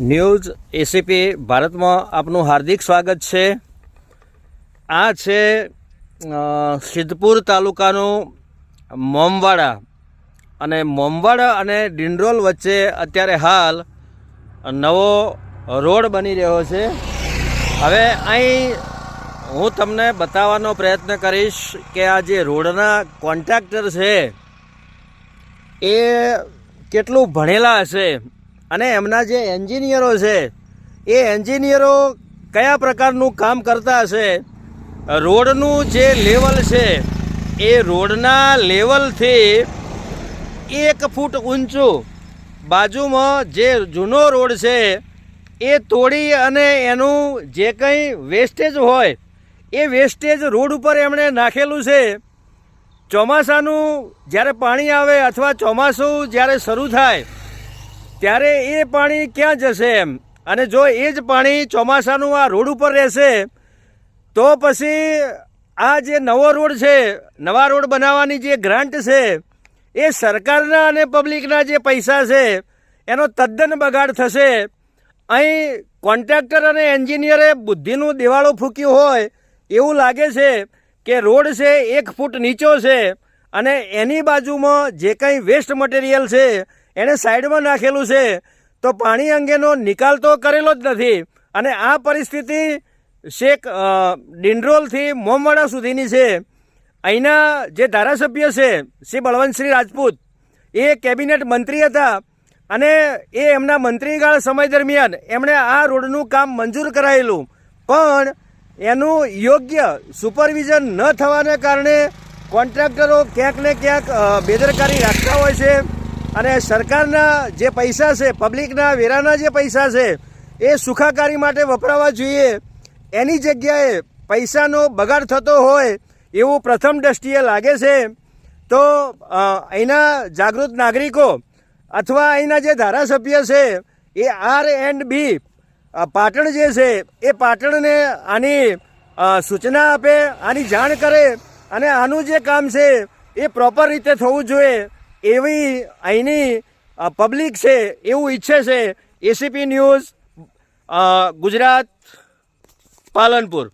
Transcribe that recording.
News ACP ભારતમાં આપનું હાર્દિક સ્વાગત છે. આ છે સિદ્ધપુર તાલુકાનું મોમવાડા અને મોમવાડા અને ડિંડરોલ વચ્ચે અત્યારે હાલ નવો રોડ બની રહ્યો છે. હવે અહીં હું તમને બતાવવાનો પ્રયત્ન કરીશ કે આ જે રોડના કોન્ટ્રાક્ટર છે, એ કેટલું ભણેલા હશે? અને એમના જે એન્જિનિયરો છે, એ એન્જિનિયરો કયા પ્રકારનું કામ કરતા હશે? રોડનું જે લેવલ છે, એ રોડના લેવલથી એક ફૂટ ઊંચું બાજુમાં જે જૂનો રોડ છે, એ તોડી અને એનું જે કંઈ વેસ્ટેજ હોય, એ વેસ્ટેજ રોડ ઉપર એમણે નાખેલું છે. ચોમાસાનું જ્યારે પાણી આવે અથવા ચોમાસું જ્યારે શરૂ થાય ત્યારે એ પાણી ક્યાં જશે એમ? અને જો એ જ પાણી ચોમાસાનું આ રોડ ઉપર રહેશે, તો પછી આ જે નવો રોડ છે, નવા રોડ બનાવવાની જે ગ્રાન્ટ છે, એ સરકારના અને પબ્લિકના જે પૈસા છે, એનો તદ્દન બગાડ થશે. અહીં કોન્ટ્રાક્ટર અને એન્જિનિયરે બુદ્ધિનું દિવાળો ફૂક્યું હોય, એવું લાગે છે કે રોડ છે એક ફૂટ નીચો છે અને એની બાજુમાં જે કંઈ વેસ્ટ મટીરિયલ છે એને સાઈડમાં નાખેલું છે. તો પાણી અંગેનો નિકાલ તો કરેલો જ નથી. અને આ પરિસ્થિતિ શેખ ડિંડરોલથી મોમવાડા સુધીની છે. અહીંના જે ધારાસભ્ય છે, શ્રી બળવંતસિંહ રાજપૂત, એ કેબિનેટ મંત્રી હતા અને એ એમના મંત્રીગાળ સમય દરમિયાન એમણે આ રોડનું કામ મંજૂર કરાયેલું. પણ એનું યોગ્ય સુપરવિઝન ન થવાને કારણે કોન્ટ્રાક્ટરો ક્યાંક ને ક્યાંક બેદરકારી રાખતા હોય છે. અને સરકારના જે પૈસા છે પબ્લિકના વેરાના જે પૈસા છે, એ સુખાકારી માટે વપરાવા જોઈએ. એની જગ્યાએ પૈસાનો બગાડ થતો હોય એવું પ્રથમ દ્રષ્ટિએ લાગે છે. તો અહીંના જાગૃત નાગરિકો અથવા અહીંના જે ધારાસભ્ય છે, A R and B Patan જે છે, એ પાટણને આની સૂચના આપે, આની જાણ કરે અને આનું જે કામ છે, એ પ્રોપર રીતે થવું જોઈએ. એવી અહીંની પબ્લિક છે એવું ઈચ્છે છે. ACP news Gujarat Palanpur.